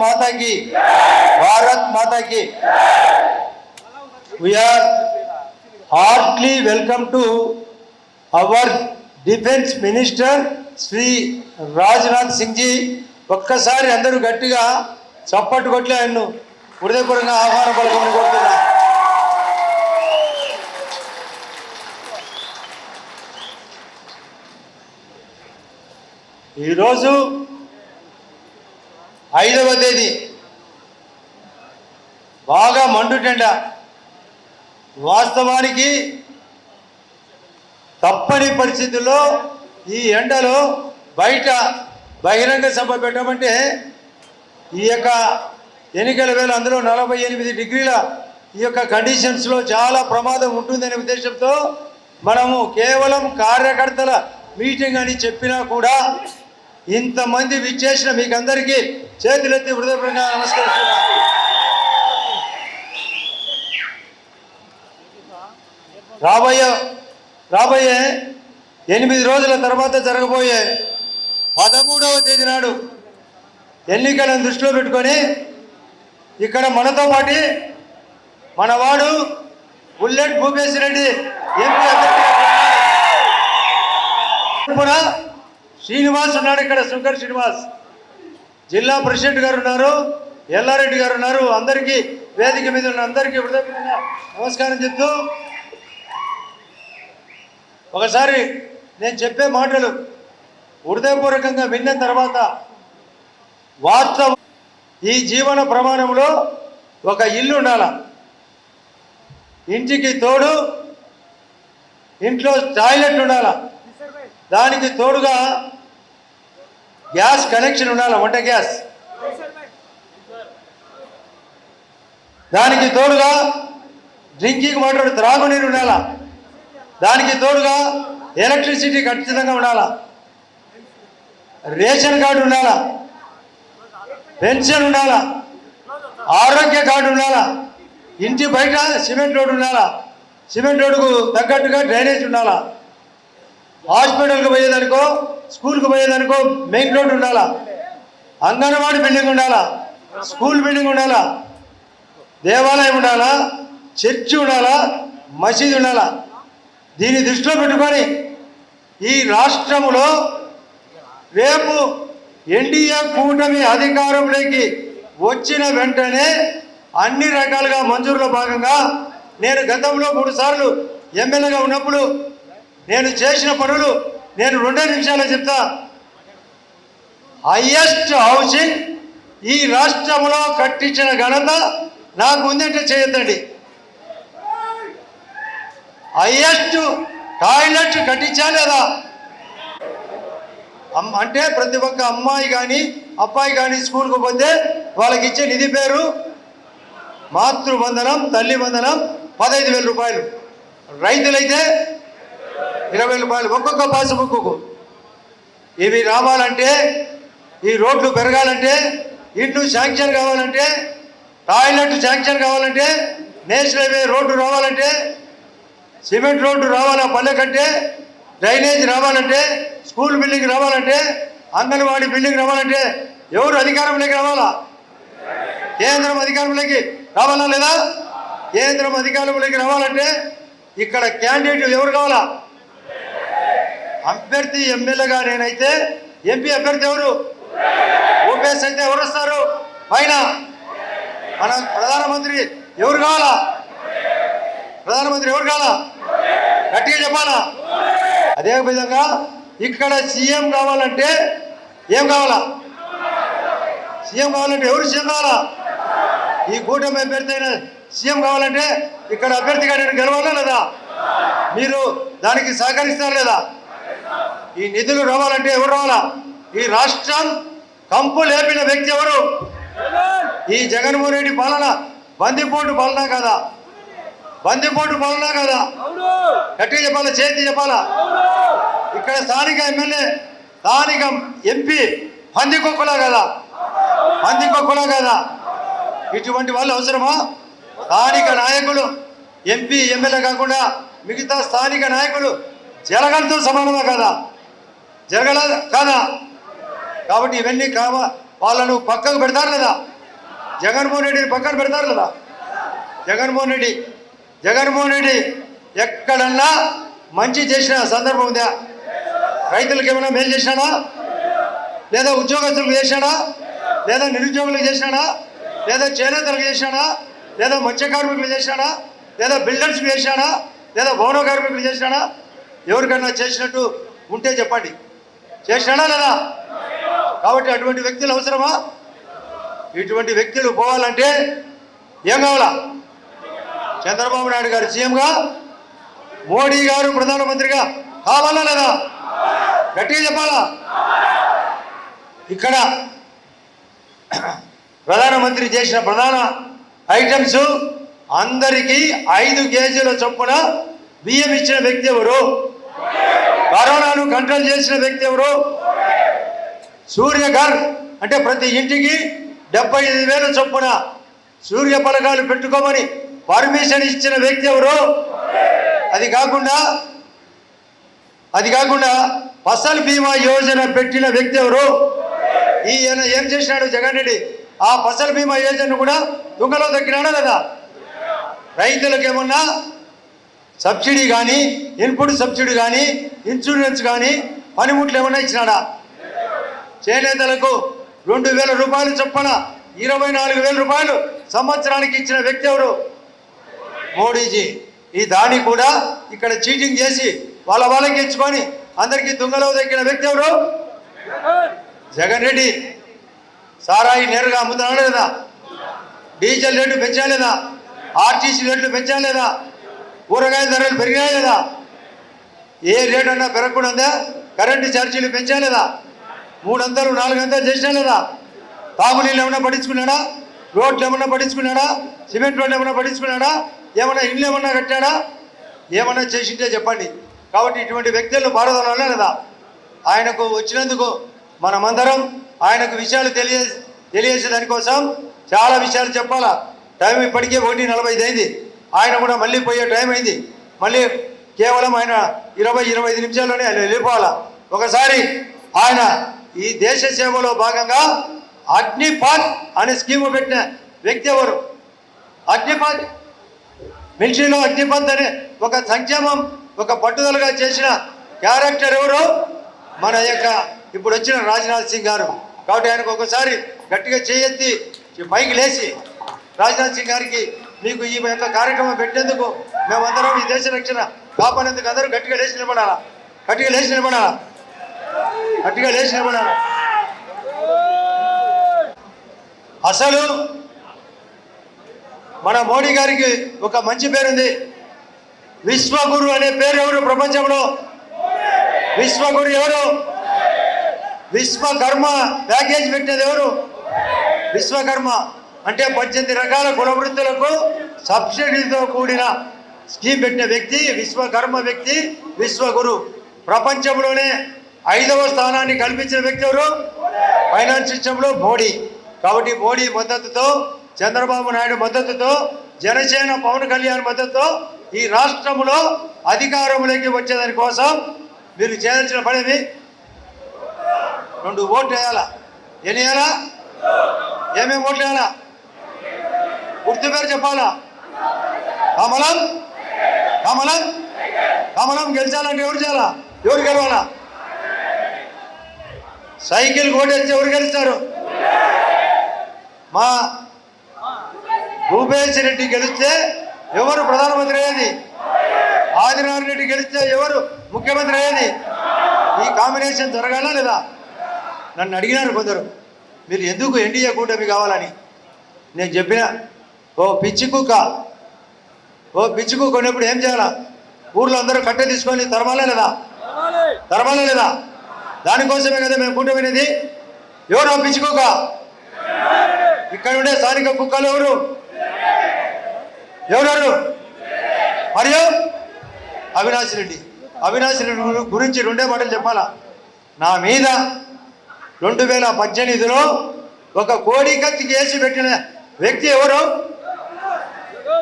భారత్ మాతాకి భారత్ మాతాకి. We are heartly welcome to our defence minister Shri Rajnath Singh ji ఒక్కసారి అందరూ గట్టిగా చప్పట్టు కొట్లే ఆయన్ను. హృదయపూర్వకంగా ఆహ్వానం పలకమని కోరుతున్నా. ఈరోజు ఐదవ తేదీ. బాగా మండుటెండ వాస్తవానికి తప్పని పరిస్థితుల్లో ఈ ఎండలో బయట బహిరంగ సభ పెట్టమంటే ఈ యొక్క ఎన్నికల వేళ అందులో నలభై ఎనిమిది డిగ్రీల ఈ యొక్క కండిషన్స్లో చాలా ప్రమాదం ఉంటుందనే ఉద్దేశంతో మనము కేవలం కార్యకర్తల మీటింగ్ అని చెప్పినా కూడా ఇంతమంది విచ్చేసిన మీకు అందరికీ చేతులెత్తి హృదయపూర్వకంగా నమస్కరిస్తున్నాను. రాబోయే రాబోయే ఎనిమిది రోజుల తర్వాత జరగబోయే పదమూడవ తేదీ నాడు ఎన్నికలను దృష్టిలో పెట్టుకొని ఇక్కడ మనతో పాటి మనవాడు బుల్లెట్ భూపేశ్ రెడ్డి ఎంపీ అభ్యర్థిగా శ్రీనివాస్ ఉన్నాడు ఇక్కడ శంకర్ శ్రీనివాస్. జిల్లా ప్రెసిడెంట్ గారు ఉన్నారు ఎల్లారెడ్డి గారు ఉన్నారు. అందరికీ వేదిక మీద ఉన్న అందరికీ హృదయపూర్వక నమస్కారం చెప్తూ ఒకసారి నేను చెప్పే మాటలు హృదయపూర్వకంగా విన్న తర్వాత వాస్తవం ఈ జీవన ప్రమాణంలో ఒక ఇల్లు ఉండాల. ఇంటికి తోడు ఇంట్లో టాయిలెట్ ఉండాల. దానికి తోడుగా గ్యాస్ కనెక్షన్ ఉండాలి వంట గ్యాస్. దానికి తోడుగా డ్రింకింగ్ వాటర్ త్రాగునీరు ఉండాలా? దానికి తోడుగా ఎలక్ట్రిసిటీ ఖచ్చితంగా ఉండాలా? రేషన్ కార్డు ఉండాలా? పెన్షన్ ఉండాలా? ఆరోగ్య కార్డు ఉండాలా? ఇంటి బయట సిమెంట్ రోడ్డు ఉండాలా? సిమెంట్ రోడ్డుకు తగ్గట్టుగా డ్రైనేజ్ ఉండాలా? హాస్పిటల్కి పోయేదనుకో స్కూల్కి పోయేదనుకో మెయిన్ రోడ్డు ఉండాలా? అంగన్వాడి బిల్డింగ్ ఉండాలా? స్కూల్ బిల్డింగ్ ఉండాలా? దేవాలయం ఉండాలా? చర్చి ఉండాలా? మసీదు ఉండాలా? దీన్ని దృష్టిలో పెట్టుకొని ఈ రాష్ట్రములో రేపు ఎన్డీఏ కూటమి అధికారంలోకి వచ్చిన వెంటనే అన్ని రకాలుగా మంజూరులో భాగంగా నేను గతంలో మూడు సార్లు ఎమ్మెల్యేగా ఉన్నప్పుడు నేను చేసిన పనులు నేను రెండే నిమిషాలు చెప్తా. హయ్యెస్ట్ హౌసింగ్ ఈ రాష్ట్రంలో కట్టించిన ఘనత నాకు ఉందంటే చేయొద్దండి. హయ్యెస్ట్ టాయిలెట్ కట్టించా లేదా? అమ్- అంటే ప్రతి ఒక్క అమ్మాయి కానీ అబ్బాయి కానీ స్కూల్కి పోతే వాళ్ళకి ఇచ్చే నిధి పేరు మాతృబంధనం తల్లి బంధనం పదహైదు వేల రూపాయలు. రైతులైతే ఇరవై రూపాయలు ఒక్కొక్క పాసుబుక్కు ఇవి రావాలంటే ఈ రోడ్లు పెరగాలంటే ఇండ్లు శాంక్షన్ కావాలంటే టాయిలెట్ శాంక్షన్ కావాలంటే నేషనల్ హైవే రోడ్డు రావాలంటే సిమెంట్ రోడ్డు రావాలా పల్లె కంటే డ్రైనేజ్ రావాలంటే స్కూల్ బిల్డింగ్ రావాలంటే అంగన్వాడీ బిల్డింగ్ రావాలంటే ఎవరు అధికారంలోకి రావాలా? కేంద్రం అధికారంలోకి రావాలా లేదా? కేంద్రం అధికారంలోకి రావాలంటే ఇక్కడ క్యాండిడేట్ ఎవరు కావాలా? అభ్యర్థి ఎమ్మెల్యేగా నేనైతే ఎంపీ అభ్యర్థి ఎవరు? ఓపీఎస్ అయితే ఎవరు వస్తారు? పైన మన ప్రధానమంత్రి ఎవరు కావాలా? ప్రధానమంత్రి ఎవరు కావాలా? గట్టిగా చెప్పాలా? అదే విధంగా ఇక్కడ సీఎం కావాలంటే ఏం కావాలా? సీఎం కావాలంటే ఎవరు సీఎం కావాలా? ఈ కూటమి అభ్యర్థి అయిన సీఎం కావాలంటే ఇక్కడ అభ్యర్థిగా నేను గెలవాలా లేదా? మీరు దానికి సహకరిస్తారు లేదా? ఈ నిధులు రావాలంటే ఎవరు రావాలా? ఈ రాష్ట్రం కంపు లేపిన వ్యక్తి ఎవరు? ఈ జగన్మోహన్ రెడ్డి పాలన బందిపోటు పాలన కదా? బందిపోటు పాలన కదా? గట్టిగా చెప్పాలా? చేతి చెప్పాలా? ఇక్కడ స్థానిక ఎమ్మెల్యే స్థానిక ఎంపీ పందికొక్కులా కదా? పందికొక్కులా కదా? ఇటువంటి వాళ్ళు అవసరమా? స్థానిక నాయకులు ఎంపీ ఎమ్మెల్యే కాకుండా మిగతా స్థానిక నాయకులు జరగలతో సమానమా కదా? జరగలేదా? కాదా? కాబట్టి ఇవన్నీ కావా వాళ్ళను పక్కకు పెడతారు లేదా జగన్మోహన్ రెడ్డిని పక్కన పెడతారు లేదా జగన్మోహన్ రెడ్డి జగన్మోహన్ రెడ్డి ఎక్కడన్నా మంచి చేసిన సందర్భం ఉందా? రైతులకు ఏమైనా మేలు చేసినాడా? లేదా ఉద్యోగస్తులకు చేసినాడా? లేదా నిరుద్యోగులకు చేసినాడా? లేదా చేనేతలకు చేసినాడా? లేదా మత్స్య కార్మికులు చేసినాడా? లేదా బిల్డర్స్కి చేసినాడా? లేదా భవన కార్మికులు చేసినాడా? ఎవరికన్నా చేసినట్టు ఉంటే చెప్పండి. చేసినాడా లేదా? కాబట్టి అటువంటి వ్యక్తులు అవసరమా? ఇటువంటి వ్యక్తులు పోవాలంటే ఏం కావాలా? చంద్రబాబు నాయుడు గారు సీఎంగా మోడీ గారు ప్రధానమంత్రిగా కావాలా లేదా? గట్టిగా చెప్పాలా? ఇక్కడ ప్రధానమంత్రి చేసిన ప్రధాన ఐటమ్స్ అందరికీ ఐదు కేజీల చొప్పున బియ్యం ఇచ్చిన వ్యక్తి ఎవరు? కరోనాను కంట్రోల్ చేసిన వ్యక్తి ఎవరు? సూర్యఘర్. అంటే ప్రతి ఇంటికి డెబ్బై ఐదు వేల చొప్పున సూర్య పలకాలు పెట్టుకోమని పర్మిషన్ ఇచ్చిన వ్యక్తి ఎవరు? అది కాకుండా అది కాకుండా ఫసల్ బీమా యోజన పెట్టిన వ్యక్తి ఎవరు? ఈయన ఏం చేసినాడు జగన్ రెడ్డి? ఆ ఫసల్ బీమా యోజన కూడా దుంగలో తగ్గినాడా లేదా? రైతులకు ఏమన్నా సబ్సిడీ కానీ ఇన్పుట్ సబ్సిడీ కానీ ఇన్సూరెన్స్ కానీ పనిముట్లు ఏమన్నా ఇచ్చినాడా? చేనేతలకు రెండు వేల రూపాయలు చొప్పున ఇరవై నాలుగు వేల రూపాయలు సంవత్సరానికి ఇచ్చిన వ్యక్తి ఎవరు? మోడీజీ. ఈ దాన్ని కూడా ఇక్కడ చీటింగ్ చేసి వాళ్ళ వాళ్ళకి ఇచ్చుకొని అందరికీ దుంగలో దక్కిన వ్యక్తి ఎవరు? జగన్ రెడ్డి. సారాయి నేరుగా అమ్ముతున్నాడు లేదా? డీజిల్ రేట్లు పెంచాలేదా ఆర్టీసీ రేట్లు పెంచాలేదా కూరగాయల ధరలు పెరిగినాయి లేదా? ఏ రేట్ అన్నా పెరగకుండా ఉందా? కరెంటు ఛార్జీలు పెంచాలేదా మూడు వందలు నాలుగు వందలు చేసినా లేదా? తాగునీళ్ళు ఏమన్నా పట్టించుకున్నాడా? రోడ్లు ఏమన్నా పట్టించుకున్నాడా? సిమెంట్ రోడ్లు ఏమన్నా పట్టించుకున్నాడా? ఏమన్నా ఇల్లు ఏమన్నా కట్టాడా? ఏమన్నా చేసింటే చెప్పండి. కాబట్టి ఇటువంటి వ్యక్తులను భారతంలోనే లేదా? ఆయనకు వచ్చినందుకు మనమందరం ఆయనకు విషయాలు తెలియ తెలియజేసే దానికోసం చాలా విషయాలు చెప్పాలా? టైం ఇప్పటికే ఒకటి నలభై ఐదు అయింది. ఆయన కూడా మళ్ళీ పోయే టైం అయింది. మళ్ళీ కేవలం ఆయన ఇరవై ఇరవై ఐదు నిమిషాల్లోనే ఆయన వెళ్ళిపోవాలా? ఒకసారి ఆయన ఈ దేశ సేవలో భాగంగా అగ్నిపాత్ అనే స్కీము పెట్టిన వ్యక్తి ఎవరు? అగ్నిపాత్. మిలిటరీలో అగ్నిపంత్ అనే ఒక సంక్షేమం ఒక పట్టుదలగా చేసిన క్యారెక్టర్ ఎవరు? మన యొక్క ఇప్పుడు వచ్చిన రాజ్నాథ్ సింగ్ గారు. కాబట్టి ఆయనకు ఒకసారి గట్టిగా చేయెత్తి ఈ లేచి రాజ్నాథ్ సింగ్ గారికి మీకు ఈ యొక్క కార్యక్రమం పెట్టేందుకు మేమందరం ఈ దేశ రక్షణ కాపాడేందుకు అందరూ గట్టిగా లేచి నిలబడాలా? గట్టిగా లేచి నిలబడాలా? గట్టిగా లేచి నిలబడాలా? అసలు మన మోడీ గారికి ఒక మంచి పేరుంది. విశ్వగురు అనే పేరు ఎవరు ప్రపంచంలో? విశ్వగురు ఎవరు? విశ్వకర్మ ప్యాకేజ్ పెట్టినది ఎవరు? విశ్వకర్మ. అంటే పద్దెనిమిది రకాల కులవృత్తులకు సబ్సిడీతో కూడిన స్కీమ్ పెట్టిన వ్యక్తి విశ్వకర్మ వ్యక్తి విశ్వగురు. ప్రపంచంలోనే ఐదవ స్థానాన్ని కల్పించిన వ్యక్తి ఎవరు? ఫైనాన్స్ సిస్టంలో మోడీ. కాబట్టి మోడీ మద్దతుతో చంద్రబాబు నాయుడు మద్దతుతో జనసేన పవన్ కళ్యాణ్ మద్దతుతో ఈ రాష్ట్రంలో అధికారంలోకి వచ్చేదాని కోసం మీరు చేయాల్సిన పనేది రెండు ఓట్లు వేయాలా? ఎన్ని వేయాలా? ఏమేమి ఓట్లు వేయాలా? గుర్తు పేరు చెప్పాలా? కమలం కమలం కమలం గెలిచాలంటే ఎవరు చేయాలా? ఎవరు గెలవాలా? సైకిల్ ఓటేస్తే ఎవరు గెలుస్తారు? మా భూపేశ్ రెడ్డి గెలిస్తే ఎవరు ప్రధానమంత్రి అయ్యేది? ఆదినారాయణ రెడ్డి గెలిస్తే ఎవరు ముఖ్యమంత్రి అయ్యేది? ఈ కాంబినేషన్ జరగాలా లేదా? నన్ను అడిగినారు కొందరు. మీరు ఎందుకు ఎన్డీఏ కూటమి కావాలని? నేను చెప్పిన ఓ పిచ్చి కుక్క. ఓ పిచ్చి కుక్క ఉన్నప్పుడు ఏం చేయాలా? ఊర్లో అందరూ కట్టె తీసుకొని తరమాలా లేదా? తరమాలా. లేదా? దానికోసమే కదా మేము కూటమినేది ఎవరు ఆ పిచ్చి కుక్క? ఇక్కడ ఉండే స్థానిక కుక్కలు ఎవరు? ఎవరెవరు? మరియు అవినాష్ రెడ్డి. అవినాష్ రెడ్డి గురి- గురించి రెండే మాటలు చెప్పాలా? నా మీద రెండు వేల పద్దెనిమిదిలో ఒక కోడి కత్తి కేసు పెట్టిన వ్యక్తి ఎవరు?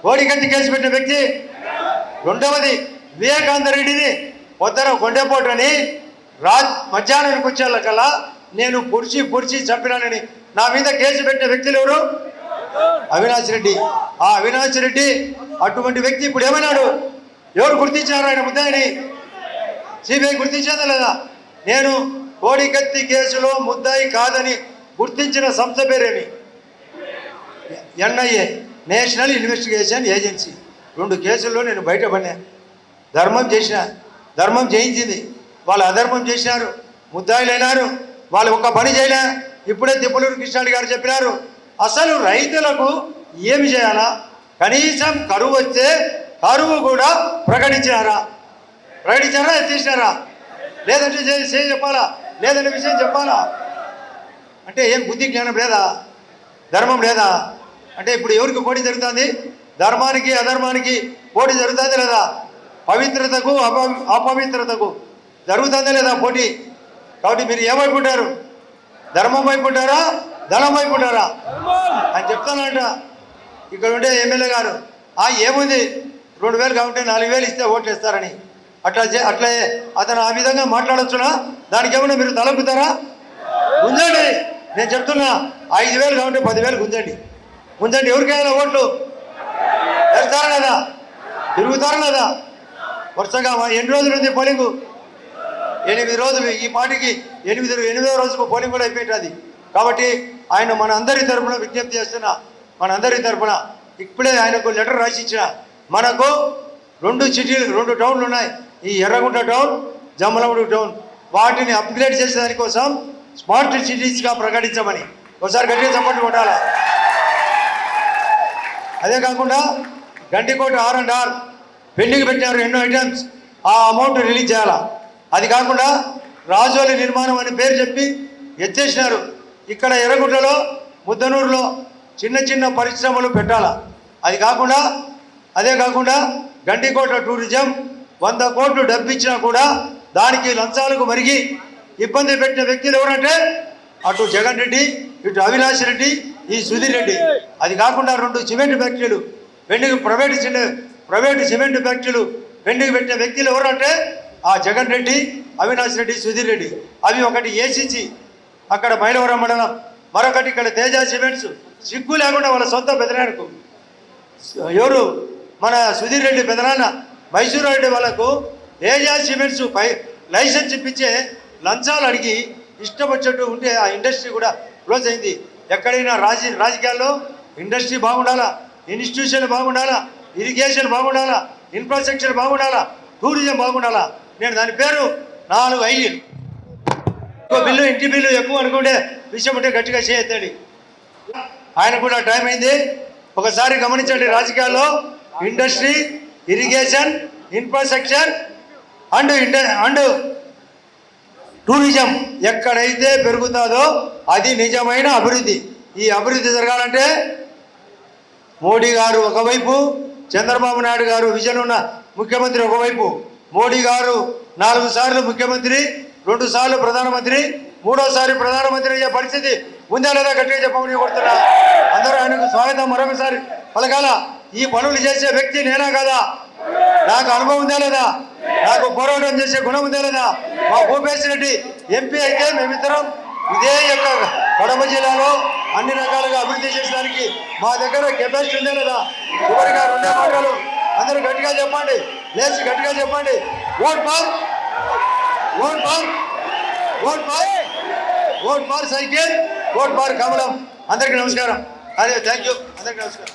కోడి కేసు పెట్టిన వ్యక్తి రెండవది వివేకానంద రెడ్డిది. పొద్దున అని రా మధ్యాహ్నానికి వచ్చేళ్ళకల్లా నేను పొడిచి పొడిచి చంపినానని నా మీద కేసు పెట్టిన వ్యక్తులు ఎవరు? అవినాష్ రెడ్డి. ఆ అవినాష్ రెడ్డి అటువంటి వ్యక్తి ఇప్పుడు ఏమన్నాడు? ఎవరు గుర్తించారు ఆయన ముద్దాయిని? సిబిఐ గుర్తించేదా లేదా? నేను కోడికత్తి కేసులో ముద్దాయి కాదని గుర్తించిన సంస్థ పేరేమి? ఎన్ఐఏ. National investigation agency. రెండు కేసుల్లో నేను బయటపడినా. ధర్మం చేసిన ధర్మం చేయించింది. వాళ్ళు అధర్మం చేసినారు. ముద్దాయిలైనారు. వాళ్ళు ఒక్క పని చేయలే. ఇప్పుడే తిప్పలూరు కృష్ణాడు గారు చెప్పినారు. అసలు రైతులకు ఏమి చేయాలా? కనీసం కరువు వస్తే కరువు కూడా ప్రకటించినారా? ప్రకటించారా? తీసినారా లేదంటే చే- చేయి చెప్పాలా? లేదంటే విషయం చెప్పాలా? అంటే ఏం బుద్ధి జ్ఞానం లేదా? ధర్మం లేదా? అంటే ఇప్పుడు ఎవరికి పోటీ జరుగుతుంది? ధర్మానికి అధర్మానికి పోటీ జరుగుతుంది లేదా? పవిత్రతకు అప అపవిత్రతకు జరుగుతుందా లేదా పోటీ? కాబట్టి మీరు ఏమైపుంటారు? ధర్మం వైపుంటారా? ధనం వైపుంటారా? అని చెప్తానంట. ఇక్కడ ఉండే ఎమ్మెల్యే గారు ఆ ఏముంది? రెండు వేలు కాబట్టి నాలుగు వేలు ఇస్తే ఓట్లు ఇస్తారని అట్లా చే- అట్లా అతను ఆ విధంగా మాట్లాడొచ్చునా? దానికి ఏమన్నా మీరు తలపుతారా గుంజండి. నేను చెప్తున్నా ఐదు వేలు కాబట్టి పదివేలు గుంజండి. గుంజండి ఎవరికైనా ఓట్లు వెళ్తారా లేదా? తిరుగుతారా లేదా? వరుసగా ఎన్ని రోజులు ఉంది పోలింగు? ఎనిమిది రోజులు. ఈ పార్టీకి ఎనిమిది ఎనిమిదో రోజుకు పోలింగ్ కూడా అయిపోయింది కాబట్టి ఆయన మన అందరి తరపున విజ్ఞప్తి చేస్తున్న మన అందరి తరపున ఇప్పుడే ఆయనకు లెటర్ రాసి ఇచ్చిన మనకు రెండు సిటీలు రెండు టౌన్లు ఉన్నాయి. ఈ ఎర్రగుంట టౌన్ జమ్మలమూడు టౌన్. వాటిని అప్గ్రేడ్ చేసే దానికోసం స్మార్ట్ సిటీస్గా ప్రకటించమని. ఒకసారి గట్టిగా చెప్పండి కొట్టాలా? అదే కాకుండా Gandikota R and R pending పెట్టినారు ఎన్నో ఐటమ్స్ ఆ అమౌంట్ రిలీజ్ చేయాలా? అది కాకుండా రాజోలి నిర్మాణం అని పేరు చెప్పి ఎత్తేసినారు. ఇక్కడ ఎర్రగుడ్లలో ముద్దనూరులో చిన్న చిన్న పరిశ్రమలు పెట్టాలా? అది కాకుండా అదే కాకుండా గండికోట టూరిజం వంద కోట్లు డబ్బు ఇచ్చినా కూడా దానికి లంచాలకు మరిగి ఇబ్బంది పెట్టిన వ్యక్తులు ఎవరంటే అటు జగన్ రెడ్డి ఇటు అవినాష్ రెడ్డి ఈ సుధీర్ రెడ్డి. అది కాకుండా రెండు సిమెంట్ ఫ్యాక్టరీలు వెండికి ప్రైవేట్ ప్రైవేట్ సిమెంట్ ఫ్యాక్టరీలు వెండికి పెట్టిన వ్యక్తులు ఎవరంటే ఆ జగన్ రెడ్డి అవినాష్ రెడ్డి సుధీర్ రెడ్డి. అవి ఒకటి ఏసీసీ. అక్కడ మైలవరం మండలం మరొకటి ఇక్కడ తేజ సిమెంట్స్. సిగ్గు లేకుండా వాళ్ళ సొంత పెదనాన్నకు. ఎవరు? మన సుధీర్ రెడ్డి పెదనాన్న. మైసూర్ రెడ్డి వాళ్ళకు తేజా సిమెంట్స్ పై లైసెన్స్ ఇప్పించే లంచాలు అడిగి ఇష్టం వచ్చేట్టు ఉంటే ఆ ఇండస్ట్రీ కూడా క్లోజ్ అయింది. ఎక్కడైనా రాజ రాజకీయాల్లో ఇండస్ట్రీ బాగుండాలా? ఇన్స్టిట్యూషన్ బాగుండాలా? ఇరిగేషన్ బాగుండాలా? ఇన్ఫ్రాస్ట్రక్చర్ బాగుండాలా? టూరిజం బాగుండాలా? నేను దాని పేరు నాలుగు ఐదు. బిల్లు ఇంటి బిల్లు ఎక్కువ అనుకుంటే విషయం ఉంటే గట్టిగా చేయొద్దండి. ఆయన కూడా టైం అయింది. ఒకసారి గమనించండి రాజకీయాల్లో ఇండస్ట్రీ ఇరిగేషన్ ఇన్ఫ్రాస్ట్రక్చర్ అండ్ ఇండ అండ్ టూరిజం ఎక్కడైతే పెరుగుతుందో అది నిజమైన అభివృద్ధి. ఈ అభివృద్ధి జరగాలంటే మోడీ గారు ఒకవైపు చంద్రబాబు నాయుడు గారు విజన్ ఉన్న ముఖ్యమంత్రి ఒకవైపు మోడీ గారు నాలుగు సార్లు ముఖ్యమంత్రి రెండు సార్లు ప్రధానమంత్రి మూడోసారి ప్రధానమంత్రి అయ్యే పరిస్థితి ఉందా లేదా గట్టిగా చెప్పమని కొడుతున్నా అందరూ ఆయనకు స్వాగతం. మరొకసారి పలకాల. ఈ పనులు చేసే వ్యక్తి నేనా కదా? నాకు అనుభవం ఉందా లేదా? నాకు పోరాటం చేసే గుణం ఉందా లేదా? మా భూపేశ్వర రెడ్డి ఎంపీ అయితే మేమిద్దరం ఇదే యొక్క కడప జిల్లాలో అన్ని రకాలుగా అభివృద్ధి చేసడానికి మా దగ్గర కెపాసిటీ ఉందా లేదా? చివరిగా ఉండే మాటలు. అందరూ గట్టిగా చెప్పండి. లేచి గట్టిగా చెప్పండి. Vote for vote for vote for vote for cycle. Vote for కమలం. అందరికీ నమస్కారం. అదే థ్యాంక్ యూ. అందరికీ నమస్కారం.